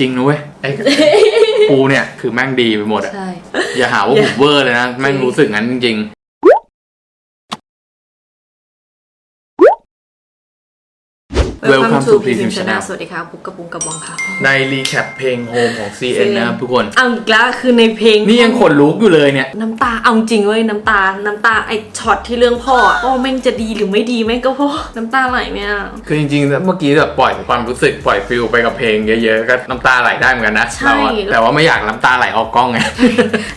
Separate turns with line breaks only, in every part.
จริงนะเว้ยไอ้ปูเนี่ย คือแม่งดีไปหมดอะ
ใช่
อย่าหาว่าผมเวอร์เลยนะ แม่งรู้สึกงั้นจริง Welcome to Prism Channel
สวัสดีครับปุ๊กกระปุงกระบองค่ะ
ๆในรีแคปเพลงโฮมของ CN นะครับทุกคน
เอาอีกแล้วคือในเพลง
นี่ยังขนลุกอยู่เลยเนี่ย
น้ำตาเอาจริงเว้ยน้ำตา น้ำตาไอช็อตที่เรื่องพ่ออะพ่อแม่งจะดีหรือไม่ดีแม่งก็พ่อน้ำตาไหลไหมอะ
คือจริงๆแล้วเมื่อกี้แบบปล่อยความรู้สึกปล่อยฟิลไปกับเพลงเยอะๆ ก็น้ำตาไหลได้เหมือนกันนะ
ใช่
เราอะแต่ว่าไม่อยากน้ำตาไหลออกกล้องไง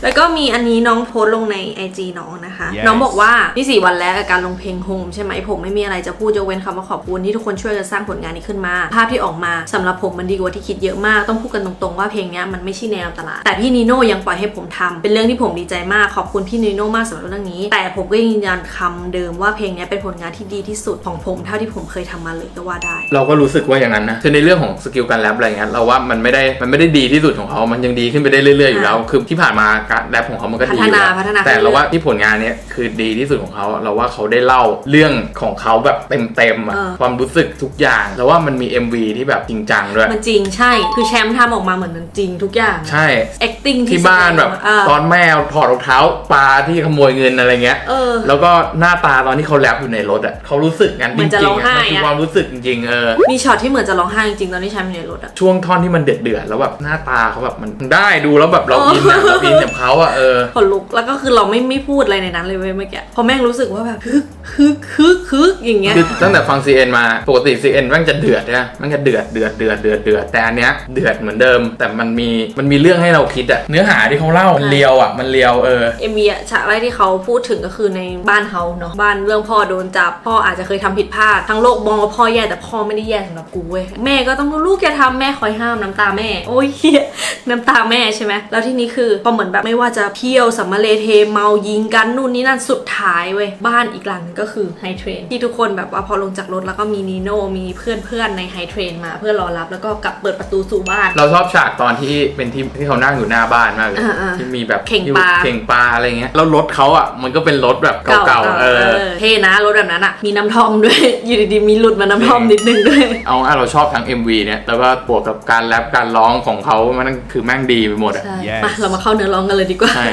แล้วก็มีอันนี้น้องโพสต์ลงใน IG น้องนะคะ
Yes
น้องบอกว่าที่สี่วันแรกกับการลงเพลงโฮมใช่ไหมผมไม่มีอะไรจะพูดยกเว้นคำว่าขอบคุณที่ทุกคนช่วยกันสร้างผลงานนี้ขึ้นมา ภาพที่ออกมาสำหรับผมมันดีกว่าที่คิดเยอะมากต้องพูดกันตรงๆว่าเพลงเนี้ยมันไม่ใช่แนวตลาด แต่พี่นีโน่ยังปล่อยให้ผมทำเป็นเรื่องที่ผมดีใจมากขอบคุณพี่นีโน่มากสำหรับเรื่องนี้ แต่ผมก็ยังยืนยันคำเดิมว่าเพลงเนี้ยเป็นผลงานที่ดีที่สุดของผมเท่าที่ผมเคยทำมาเลยก็ว่าได้
เราก็รู้สึกว่าอย่างนั้นนะคือในเรื่องของสกิลการแรปอะไรเงี้ยเราว่ามันไม่ได้มันไม่ได้ดีที่สุดของเขามันยังดีขึ้นไปได้เรื่อยๆอยู่แล้วคือที่ผ่านมาการแรปของเขามันก็ดีอยู่แล้ว
พัฒนาพัฒนา
แต่เราว่าที่ผลงานเนี้ยคือดีที่สุดของเขาเราว่าเขาได้เล่าเรื่องของเขาแบบเต็มๆอะ
เออ
ความรู้สึกทุกอย่างแล้วว่ามันมี MV ที่แบบจริงจังด้วย
มันจริงใช่ คือแชมป์ทำออกมาเหมือนมันจริงทุกอย่าง
ใช่
acting
ที่บ้านแบบ
อ่า
ตอนแม่ถอดรองเท้าปลาที่ขโมยเงินอะไรเงี้ย
เออ
แล้วก็หน้าตาตอนที่เขาแรปอยู่ในรถอะเขารู้สึกงั้น
เห
จ
มือนจะ
ริ
ร้
ง
อง
ๆ
ไห้
อะมันคือ
อะ
ความรู้สึกจริงๆเออ
มีช็อตที่เหมือนจะร้องไห้จริงๆตอนที่แชมป์อยู่ในรถอะ
ช่วงท่อนที่มันเดือดเดือดๆแล้วแบบหน้าตาเขาแบบมันได้ดูแล้วแบบเราอินอะเราอินกับเขาอะเออ
ขนลุกแล้วก็คือเราไม่ไม่พูดอะไรในนั้นเลยเว้ยเมื่อกี้เพราะแม่งรู้สึกว่าแบบฮึกฮึกฮึกฮึกอย่างเงี้ย
คือตั้งแต่ฟัง CN มาปกติ CN แม่งจะเดือดนะแม่งจะเดือดเดือดเดือดเดือดเดือดแต่อันเนี้ยเดือดเหมือนเดิม แต่มันมีมันมีเรื่องให้เราคิดอะเนื้อหาที่เขาเล่ามันเลียวอะมันเลียวเออ
เอ็มวีอะฉากแรกที่เขาพูดถึงก็คือในบ้านเขาเนาะบ้านเรื่องพ่อโดนจับพ่ออาจจะเคยทำผิดพลาดทั้งโลกมองว่าพ่อแย่แต่พ่อไม่ได้แย่สำหรับกูเว้ยแม่ก็ต้องลูกอย่าทำแม่คอยห้ามน้ำตาแม่ โอ้ยเหี้ยน้ำตาแม่ใช่ไหมแล้วที่นี้คือพอเหมือนแบบไม่ว่าจะเที่ยวสัมมาเลเทเมายิงกันนู่นนี่นั่นสุดท้ายเว้ยบ้านอีกหลังนึงก็คือไฮเทรนที่ทุกคนแบบว่าพอลงจากรถแล้วก็มีนีโน่มีเพื่อนๆในไฮเทรนมาเพื่อรอรับแล้วก็กลับเปิดประตูสู่บ้าน
เราชอบฉากตอนที่เป็นที่ที่เขานั่งอยู่หน้าบ้านมากเลย
อ่าๆ
ที่มีแบบ
เข่งปลา
เข่งปลาอะไรเงี้ยแล้วรถเขาอะมันก็เป็นรถแบบเก่าๆเออ
เท่นะรถแบบนั้นอะ มีน้ำท่อมด้วย อยู่ดีๆมีหลุดมาน้ำท่อมนิดนึงด้วย
เอาง่ายๆเราชอบทั้ง MV เนี่ยแล้วก็บวกกับการแรปการร้องของเขามันคือแม่งดีไปหมดอะ
ใช่
Yes
มาเรามาเข้าเนื้อร้องกันเลยดีกว่า
ใช่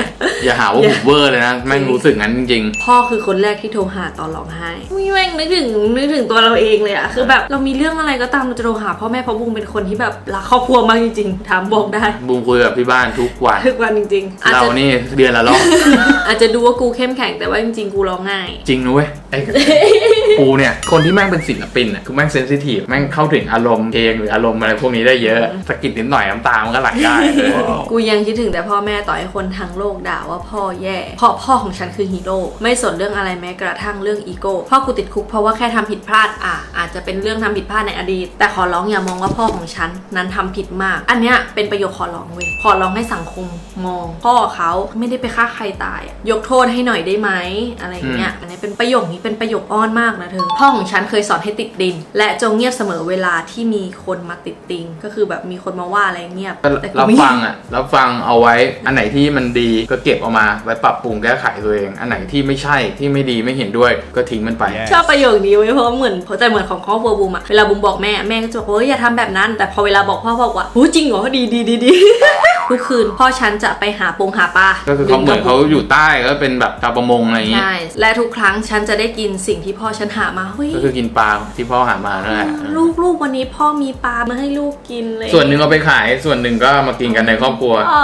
อย่าหาว่าผมเวอร์เลยนะ แม่งรู้สึกงั้นจริง
พ่อคือคนแรกที่โทรหาตอนร้องไห้อุ๊ยแม่งนึกถึงนึกถึงตัวเราเองเลยอะคือแบบเรามีเรื่องอะไรก็ตามเราจะโทรหาพ่อแม่เพราะบุ้งเป็นคนที่แบบรักครอบครัวมากจริงๆถามบอกได้
ๆบูมคุยกับที่บ้านทุกวัน
ทุกวันจริงๆอาจ
เรา
จะ
นี่เดือนละรอบ
อาจจะดูว่ากูเข้มแข็งแต่ว่าจริงๆกูร้องไห้
จริงนะเว้ยไอ้ ปูเนี่ยคนที่แม่งเป็นศิลปินอะคือแม่งเซนซิทีฟแม่งเข้าถึงอารมณ์เพลงหรืออารมณ์อะไรพวกนี้ได้เยอะสะกิดนิดหน่อยน้ำตามันก็ไหลได้เออ
กูยังคิดถึงแต่พ่อแม่ต่อให้คนทั้งโลกด่าว่าพ่อแย่เพราะพ่อของฉันคือฮีโร่ไม่สนเรื่องอะไรแม้กระทั่งเรื่องอีโก้พ่อกูติดคุกเพราะว่าแค่ทำผิดพลาดอะอาจจะเป็นเรื่องทำผิดพลาดในอดีต แต่ขอร้องอย่ามองว่าพ่อของฉันนั้นทำผิดมาก อันเนี้ยเป็นประโยคขอร้องเว้ยขอร้องให้สังคมมอง พ่อเขาไม่ได้ไปฆ่าใครตายอะยกโทษให้หน่อยได้ไหมอะไรอย่างเงี้ยอันนี้เป็นประโยคนี้เป็นประโยคอ้อนมากนะเธอ พ่อของฉันเคยสอนให้ติดดิน และจงเงียบเสมอเวลาที่มีคนมาติดติง ก็คือแบบมีคนมาว่าอะไรเงียบ
ก็
แต่กู
รับ
ไม่
ฟังอะรับฟังเอาไว้ อันไหนที่มันดีก็เก็บเอามาไว้ปรับปรุงแก้ไขตัวเอง อันไหนที่ไม่ใช่ที่ไม่ดีไม่เห็นด้วยก็ทิ้งมันไป
Yes
ชอบประโยคนี้ไว้ยเพราะเหมือนแต่เหมือนของครอบครัวบูมอะเวลาบูมบอกแม่แม่ก็จะบอกว่าเฮ้ยอย่าทำแบบนั้น แต่พอเวลาบอกพ่อพ่อบอกว่าโหจริงเหรอดีดีดีดี ทุกคืนพ่อฉันจะไปหาปงหาปลา
ก็คือเขาเหมือนเขาอยู่ใต้ก็เป็นแบบชาวประมงอะไรอย่างงี้
ใช่และทุกครั้งฉันจะได้กินสิ่งที่พ่อฉันหามาเฮ้ย
ก็คือกินปลาที่พ่อหามานั่นแหละ
ลูกลูกวันนี้พ่อมีปลามาให้ลูกกินเลย
ส่วนหนึ่งเอาไปขายส่วนหนึ่งก็มากินกันในครอบครัว
เอ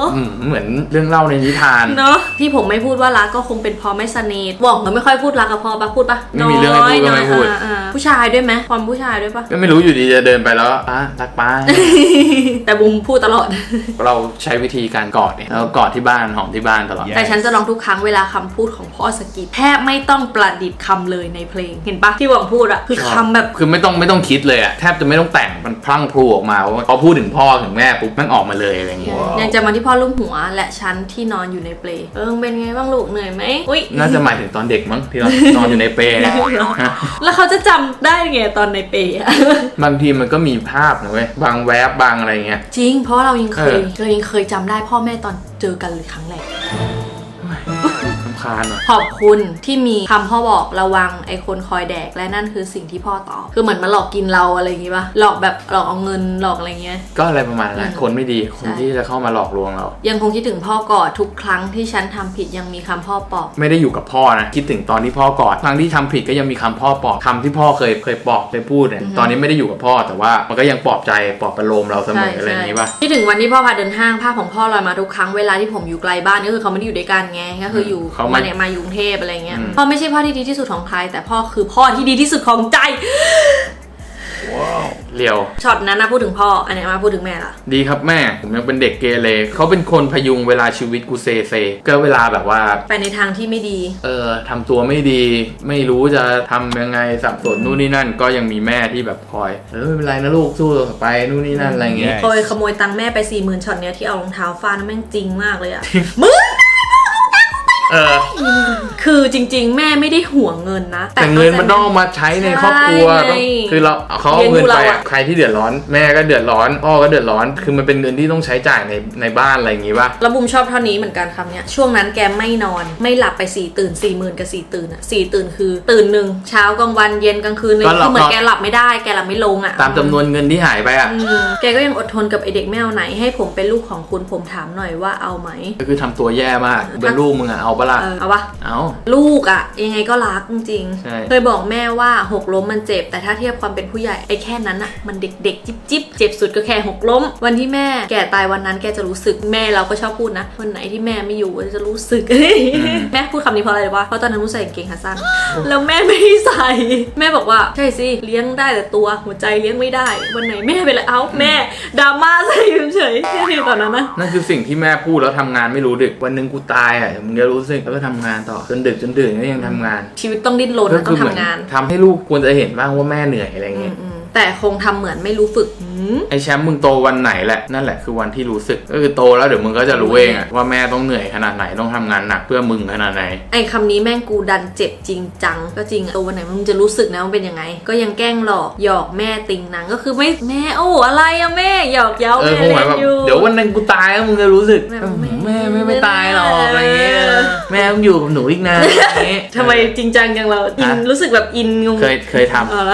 อ
อืมเหมือนเรื่องเล่าในนิทาน
เนาะที่ผมไม่พูดว่ารักก็คงเป็นเพอไม่สนิทบอกมันไม่ค่อยพูดรักกับพ่อปะพูดปะ
ไม่มีเรื่องให้พูดก็ไม่พูด
น้อยอ่าอ่าผู้ชายด้วยไหมความผู้ชายด้วยปะ
ก็ไม่รู้อยู่ดีจะเดินไปแล้วอะรักป้า
แต่บุมพูดตลอด
เราใช้วิธีการกอดเนี่ยแล้วกอดที่บ้านหอมที่บ้านตลอด
Yes
แต่ฉันจะลองทุกครั้งเวลาคำพูดของพ่อสกิดแทบไม่ต้องประดิษฐ์คำเลยในเพลง เห็นปะที่หวังพูดอะคือ
ชอบ
คำแบบ
คือไม่ต้องไม่ต้องคิดเลยอะแทบจะไม่ต้องแต่งมันพลั่งพลูออกมาว่าพอพูดถึงพ่อถึงแม่ปุ๊บแมันออกมาเลยอะไรอย่างเงี้ย
ยังจะมาที่พ่อลูกหัวและฉันที่นอนอยู่ในเปลเออเป็นไงบ้างลูกเหนื่อยไหมอุ้ย
น่าจะหมายถึงตอนเด็กมั้งที่เรา นอนอยู่ในเปรย์เนี่ยฮะ
แล้วเขาจะจำได้ไงตอนในเปลอะ
บางทีมันก็มีภาพนะเว้ยบางแวบบางอะไรเงี้ย
จริง เพราะว่าเรายังเคย
เออ
เราเองเคยจำได้พ่อแม่ตอนเจอกันเลยครั้งแรกำ
คาญว่ะ
ขอบคุณที่มีคำพ่อบอกระวังไอ้คนคอยแดกและนั่นคือสิ่งที่พ่อตอบคือเหมือนมาหลอกกินเราอะไรอย่างงี้ป่ะหลอกแบบหลอกเอาเงินหลอกอะไรเงี้ย
ก็อะไรประมาณนั้น
อืม
คนไม่ดีคน
ใช่
ที่จะเข้ามาหลอกลวงเรา
ยังคงคิดถึงพ่อกอดทุกครั้งที่ฉันทำผิดยังมีคำพ่อปลอบ
ไม่ได้อยู่กับพ่อนะคิดถึงตอนที่พ่อกอดครั้งที่ทำผิดก็ยังมีคำพ่อปลอบคำที่พ่อเคยเคยปลอบเคยพูดเนี่ย
อือฮึ
ตอนนี้ไม่ได้อยู่กับพ่อแต่ว่ามันก็ยังปลอบใจปลอบประโลมเราเสมออะไรอย่างนี้ป่ะ
คิดถึงวันที่พ่อพาเดินห้างภาพของพ่อลอยมาทุกครั้งเวลาที่ผมอยู่ไกลบ้านก็คือเขาไม่ได้อยู่ด้วยกันไงก็คืออยู่
เขามา
มาเนี่ยมาอยู่กรุงเทพอะไรเงี้ย
อืม
พ่อไม่ใช่พ่อที่ดีที่สุดของใคร แต่พ่อคือพ่อที่ดีที่สุดของใจ
เลียว
ช็อตนั้นนะพูดถึงพ่อ อันเนี้ยมาพูดถึงแม่ละ
ดีครับแม่ ผมยังเป็นเด็กเกเรเขาเป็นคนพยุงเวลาชีวิตกูเซเซก็เวลาแบบว่า
ไปในทางที่ไม่ดี
เออทำตัวไม่ดี ไม่รู้จะทำยังไงสับสนนู่นนี่นั่น ก็ยังมีแม่ที่แบบคอย เออไม่เป็นไรนะลูกสู้ต่อไปนู่นนี่นั่นอะไรเงี้ย
เคยขโมยตังค์แม่ไปสี่หมื่นช็อตเนี้ยที่เอารองเท้าฟาดแม่งจริงมากเลยอะมึง
เออ
คือจริง ๆ แม่ไม่ได้ห่วงเงินนะ
แต่เงินมันต้องเอามาใช้ในครอบครัว
ใช่ไง
ต้องคือเราเขาเอาเงิน
เลี้ยงดู
ไป
เรา
อะ
อะ
ใครที่เดือดร้อน แม่ก็เดือดร้อนพ่อก็เดือดร้อน คือมันเป็นเงินที่ต้องใช้จ่ายในในบ้านอะไรอย่างงี้ป่ะ
แล้วบุมชอบเท่านี้เหมือนกันคำเนี้ยช่วงนั้นแกไม่นอนไม่หลับไปสี่ตื่นสี่หมื่นกับสี่ตื่นอะสี่ตื่นคือ ตื่นหนึ่งเช้ากลางวันเย็นกลางคืนเลย
ก็หลับ
คือเหมือนแกหลับไม่ได้แกหลับไม่ลงอะ
ตามจำนวนเงินที่หายไปอะ
อืมแกก็ยังอดทนกับไอเด็กแมวไหนให้ผมเป็นลูกของคุณผมถามหน่อยว่าเอาไหม
ก็คือทำตัวแย่มากเป็นลูกมึงอะเอาปะล่ะ
เออเอาปะ
เอา
ลูกอะยังไงก็รักจริง
ใช่
ๆเคยบอกแม่ว่าหกล้มมันเจ็บ แต่ถ้าเทียบความเป็นผู้ใหญ่ไอ้แค่นั้นอะมันเด็กๆจิ๊บจิบเจ็บสุดก็แค่หกล้ม วันที่แม่แก่ตายวันนั้นแกจะรู้สึกแม่เราก็ชอบพูดนะวันไหนที่แม่ไม่อยู่จะรู้สึก แม่พูดคำนี้เพราะอะไรรู้ปะเพราะตอนนั้นมุใส่กางเกงขาสั้นแล้วแม่ไม่ให้ใส่ แม่บอกว่าใช่สิเลี้ยงได้แต่ตัวหัวใจเลี้ยงไม่ได้ วันไหนแม่เป็นไรเอ้าแม่ดราม่าใส่เฉยๆแค่นี้ตอนนั้นนะ
นั่นคือสิ่งที่แม่พูดแล้วทำงานไม่รู้ดึกวันหนึ่งกูตายอะมึงจะรู้สึกแล้วก็ทำงานต่อจนดึกจนดื่นก็ยังทำงาน
ชีวิตต้องดิ้นรน
ก็
ต้
คือองเหมือน
ทำงาน
ทำให้ลูกควรจะเห็นบ้างว่าแม่เหนื่อยอะไรเงี้ย
อืมๆแต่คงทำเหมือนไม่รู้ฝึกหืม
ไอแชมป์มึงโตวันไหนแหละ นั่นแหละคือวันที่รู้สึก ก็คือโตแล้วเดี๋ยวมึงก็จะรู้เองอะว่าแม่ต้องเหนื่อยขนาดไหนต้องทำงานหนักเพื่อมึงขนาดไหน
ไอ้คำนี้แม่งกูดันเจ็บจริงจัง ก็จริงอะตัววันไหนมึงจะรู้สึกนะว่าเป็นยังไง ก็ยังแกล้งหลอกหยอกแม่ติงหนังก็คือไม่แม่โอ้อะไรอะแม่หยอกเย้า
เออ
แม่
คงหมาย
เล่
แบบ
นอยู่
เดี๋ยววันหนึงกูตายแล้วมึงจะรู้สึก
แม่
เออ
ไม่
แม่ไม่ไม่ตายหรอก
ไม่
อะไรเงี้ย
เออ
แม่ต้องอยู่กับหนูอีกนานอย่างเงี้ย
ทำไมจริงจังจังเราอิน
อะ
รู้สึกแบบอินงง
เคยเคยทำ
เออ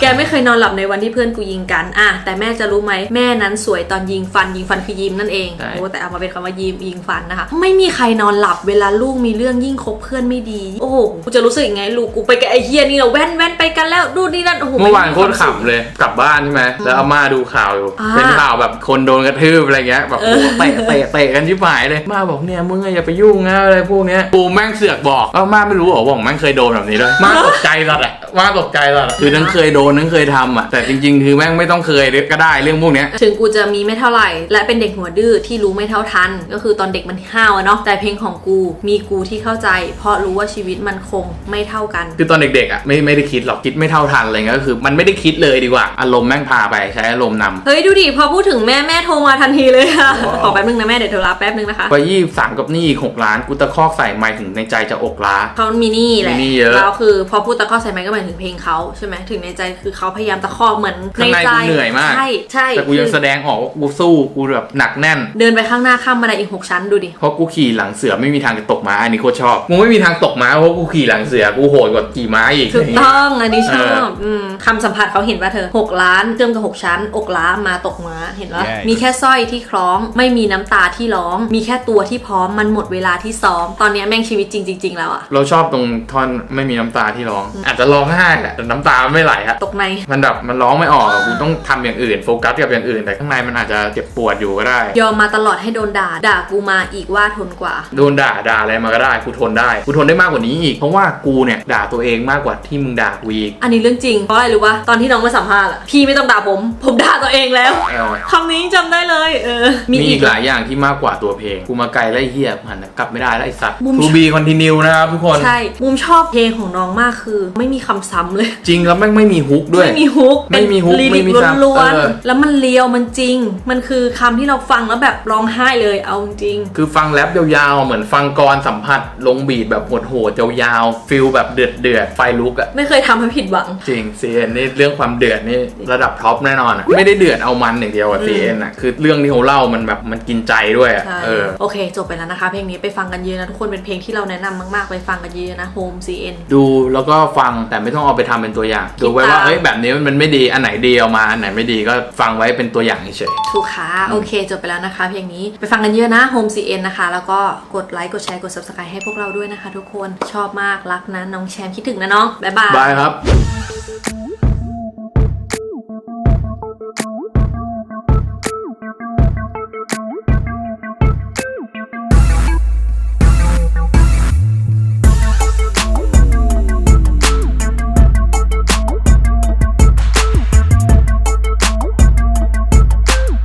แกไม่เคยนอนหลับในวันที่เพื่อนกูยิงกันอะแต่แม่จะรู้ไหมแม่นั้นสวยตอนยิงฟันยิงฟันคือยิ้มนั่นเอง
ใช่
โอ้แต่เอามาเป็นคำว่ายิ้มยิงฟันนะคะ ไม่มีใครนอนหลับเวลาลูกมีเรื่องยิ่งคบเพื่อนไม่ดี โอ้โหกูจะรู้สึกยังไงลูกกูไปกับไอ้เฮียนี่เราแว่นแว่นไปกันแล้วดูนี่นั่นโอ้โห
เมื่อวาน
ไโค
ตรขำเลยกลับบ้านใช่ไหมแล้วอาม่าดูข่าวอยู่
อ่า
เป็นข่าวแบบคนโดนกระทืบอะไรเงี้ยแบบโอ้โหเตะเตะเตะกันชิบหายเลยมาบอกเนี่ยมึงอะอย่าไปยุ่งนะอะไรพวกเนี้ยกูแม่งเสือกบอกแล้วมาไม่รู้เหรอว่าผมแม่งเคยโดนแบบนี้ด้วยมาตกใจสัตว์อะมาตกใจสัตว์อะคือทั้งเคยโดนทั้งเคยทำอะแต่จริง ๆ คือแม่งไม่ต้องเคยก็ได้เรื่องพวกเนี้ย
ถึงกูจะมีไม่เท่าไหร่ และเป็นเด็กหัวดื้อที่รู้ไม่เท่าทัน ก็คือตอนเด็กมันห้าวอะเนาะแต่เพลงของกูมีกูที่เข้าใจ เพราะรู้ว่าชีวิตมันคงไม่เท่ากัน
คือตอนเด็กๆอะไม่ไม่ได้คิดหรอกคิดไม่เท่าทันอะไรเงี้ยก็คือ มันไม่ได้คิดเลยดีกว่าอารมณ์แม่งพาไปใช้อารมณ์นำ
เฮ้ยดูดิพอพูดถึงแม่แม่โทรมาทันทีเลยค่ะ
ว้าว
ขอแป๊บนึงนะแม่เดี๋ยวโทรรับแป๊บนึงนะคะ
ไปยี่สามกับหนี่อีกหกล้านกูตะคอกใส่ไม่ถึงในใจจะอกล้า
เขามีหนี่แหละ
มีหนี้เยอะ
แล้วคือพอพูดตะคอกใส่ไมค์ก็หมายถึงเพลงเขาใช่ไหมถึงในใจคือเขาพยายามตะคอกเหมือน
ข้างใน
ใจ
กูเหนื่อยมาก
ใช่ใช่
แต่กูยัง
คือ
แสดงออกว่ากูสู้กูแบบหนักแน่น
เดินไปข้างหน้าข้ามบันไดอีกหกชั้นดูดิ
เพราะกูขี่หลังเสือไม่มีทางจะตกม้าอันนี้โคตรชอบกูไม่มีทางตกม้าเพราะกูขี่หลังเสือกูโหดกว่าขี่ม้าอีก
ถูก
ย่างเงี้ย
ต้องอันนี้ชอ
เออ
บมคำสัมผัสเขาเห็นว่าเธอ 6 ล้านเชื่อมกับ 6 ชั้น อกล้ามาตกม้าเห็นว่า
Yikes
มีแค่สร้อยที่คล้อง ไม่มีน้ำตาที่ร้อง มีแค่ตัวที่พร้อมมันหมดเวลาที่ซ้อมตอนเนี้ยแม่งชีวิตจริงจริงๆแล้วอะ
เราชอบตรงท่อนไม่มีน้ำตาที่ร้อง อาจจะร้องไห้แหละแต่น้ำตาไม่ไหลอะ
ตกใน
มันแบบมันร้องไม่ออกอะกูต้องทำอย่างอื่นโฟกัสกับอย่างอื่น แต่ข้างในมันอาจจะเจ็บปวดอยู่ก็ได้
ยอมมาตลอดให้โดนด่า ด่ากูมาอีกว่าทนกว่า
โดนด่าด่าอะไรมาก็ได้กูทนได้กูทนได้มากกว่านี้อีกเพราะว่ากูเนี่ยด่าตัวเองมากกว่าที่มึงด่ากูอีก
อันนี้เรื่องจริงเพราะอะไรรู้ปะตอนที่น้องมาสัมภาษณ์อะพี่ไม่ต้องด่าผม ผมด่าตัวเองแล้ว
เออ
คำนี้จำได้เลย เออ
มีอีกหลายอย่างที่มากกว่าตัวเพลงกูมาไกลไล่เฮียหันกลับไม่ได้แล้วไอ้สัตว์
มุม
ทูบีคอนติเนียนะครับทุกคน
ใช่มุมชอบเพลงของน้องมากคือ ไม่มีคำซ้ำเลย
จริงแล้วแม่งไม่มีฮุกด้วย
ไม่มีฮุก
ไม่มีฮุก
เป็น
ไม่
ลิ
มี
ลิก
ซ้ำ
ล้วน
เออ
ๆแล้วมันเลียวมันจริง มันคือคำที่เราฟังแล้วแบบร้องไห้เลยเอาจริง
คือฟังแรปยาวๆ เหมือนฟังกรสัมผัส ลงบีดแบบโหดๆยาวๆฟิลแบบเดือดเดือดๆไฟลุกอะ
ไม่เคยทำให้ผิดหวัง
จริง CN นี่เรื่องความเดือดนี่ระดับท็อปแน่นอนอะไม่ได้เดือดเอามันอย่างเดียวอะ CN อะคือเรื่องที่เขาเล่ามันแบบมันกินใจด้วยอะ
ใช่
เอออ
โอเค จบไปแล้วนะคะ เพลงนี้ไปฟังกันเยอะนะทุกคนเป็นเพลงที่เราแนะนำมากๆไปฟังกันเยอะนะ Home CN
ดูแล้วก็ฟังแต่ไม่ต้องเอาไปทำเป็นตัวอย่าง ดูไว้ว่า
ติดตาม
เฮ้ยแบบนี้มันไม่ดีอันไหนดีเอามาอันไหนไม่ดีก็ฟังไว้เป็นตัวอย่างเฉย
ถูกค่ะโอเค จบไปแล้วนะคะ เพลงนี้ไปฟังกันเยอะนะ Home CN นะคะ แล้วก็กดไลค์กดแชร์กด subscribe ให้พวกเราด้วยนะคะ ทุกคนชอบมากรักนะน้องแชมป์คิดถึงนะน้องบ๊ายบาย
ๆบายครับ